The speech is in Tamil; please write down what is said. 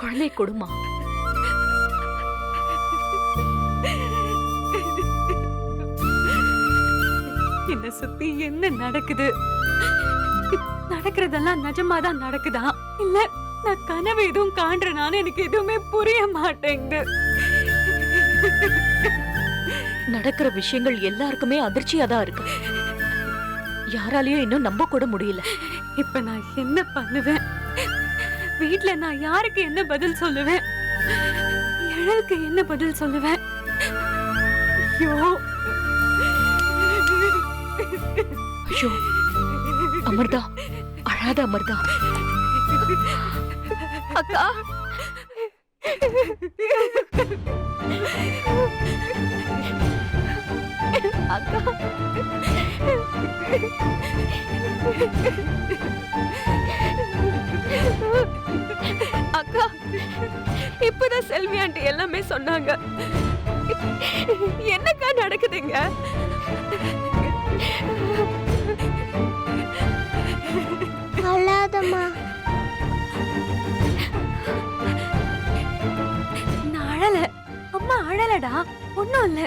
குழந்தை கொடுமா. என்ன சுத்தி என்ன நடக்குது? நடக்கிறதெல்லாம் நிஜமாதான் நடக்குதா? இல்ல நான் கனவு எதுவும் காண்றேனான்னு எனக்கு எதுவுமே புரிய மாட்டேங்குது. நடக்கிற விஷயங்கள் எல்லாருக்குமே அதிர்ச்சியா தான் இருக்கு. யாராலையும் இன்னும் நம்ப கூட முடியல. இப்ப நான் என்ன பண்ணுவேன்? வீட்ல நான் யாருக்கு என்ன பதில் சொல்லுவேன்? எழலுக்கு என்ன பதில் சொல்லுவேன்? ஐயோ. ஐயோ. அமிர்தா. அழாத அமிர்தா. அக்கா. அக்கா. செல்வி ஆண்டி எல்லாமே சொன்னாங்க. என்னக்கா நடக்குதுங்க? அழாதம்மா. நான் அழல. அம்மா அழலடா. ஒண்ணும் இல்ல.